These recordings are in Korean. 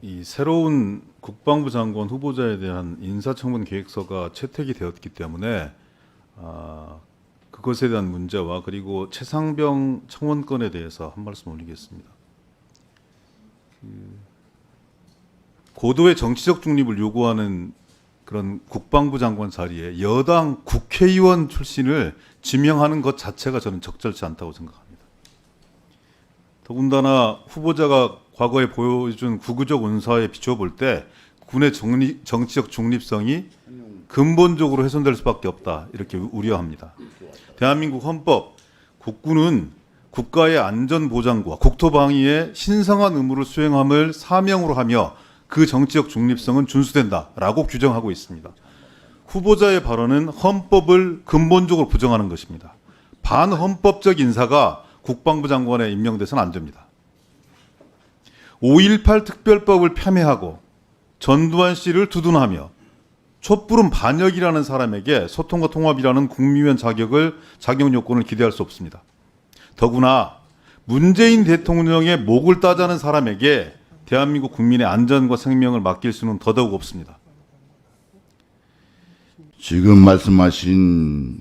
이 새로운 국방부 장관 후보자에 대한 인사청문 계획서가 채택이 되었기 때문에 아, 그것에 대한 문제와 그리고 최상병 청원권에 대해서 한 말씀 올리겠습니다. 그 고도의 정치적 중립을 요구하는 그런 국방부 장관 자리에 여당 국회의원 출신을 지명하는 것 자체가 저는 적절치 않다고 생각합니다. 더군다나 후보자가 과거에 보여준 구구적 운사에 비춰볼 때 군의 정리, 정치적 중립성이 근본적으로 훼손될 수밖에 없다 이렇게 우려합니다. 대한민국 헌법 국군은 국가의 안전 보장과 국토 방위에 신성한 의무를 수행함을 사명으로 하며 그 정치적 중립성은 준수된다라고 규정하고 있습니다. 후보자의 발언은 헌법을 근본적으로 부정하는 것입니다. 반헌법적 인사가 국방부 장관에 임명돼서는 안 됩니다. 5.18 특별법을 폄훼하고 전두환 씨를 두둔하며 촛불은 반역이라는 사람에게 소통과 통합이라는 국민위원 자격을 자격 요건을 기대할 수 없습니다. 더구나 문재인 대통령의 목을 따자는 사람에게 대한민국 국민의 안전과 생명을 맡길 수는 더더욱 없습니다. 지금 말씀하신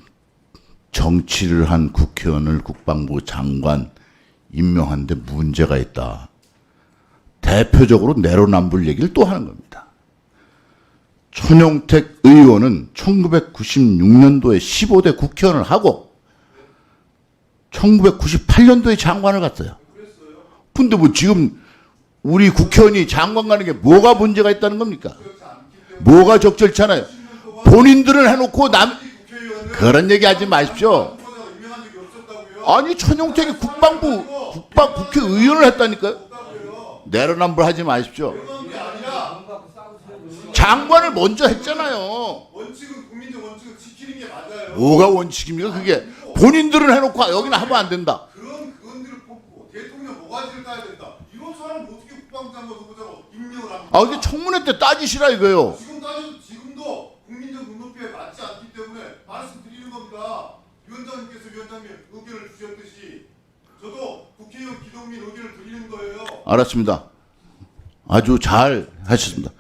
정치를 한 국회의원을 국방부 장관 임명하는데 문제가 있다. 대표적으로 내로남불 얘기를 또 하는 겁니다. 천용택 의원은 1996년도에 15대 국회의원을 하고 1998년도에 장관을 갔어요. 근데 뭐 지금 우리 국회의원이 장관 가는 게 뭐가 문제가 있다는 겁니까? 뭐가 적절치 않아요? 본인들은 해놓고 남 그런 얘기 하지 마십시오. 아니 천용택이 국방부 국방 국회의원을 했다니까요. 내로남불 하지 마십시오. 장관을 먼저 했잖아요. 원칙은 국민적 원칙을 지키는 게 맞아요. 뭐가 원칙입니까? 그게 본인들은 해놓고 여기는 하면 안 된다. 그런 그건들을 뽑고 대통령 모가지를 따야 된다. 이런 사람 어떻게 국방장관 후보자로 임명을 합니까? 아 근데 청문회 때 따지시라 이거요. 지금 따져도 지금도 국민적 눈높이에 맞지 않기 때문에 말씀드리는 겁니다. 위원장님께서 위원장님 의견을 주셨듯이 저도 국회의원 기동민 의견을 드리는 거예요. 알았습니다. 아주 잘 하셨습니다.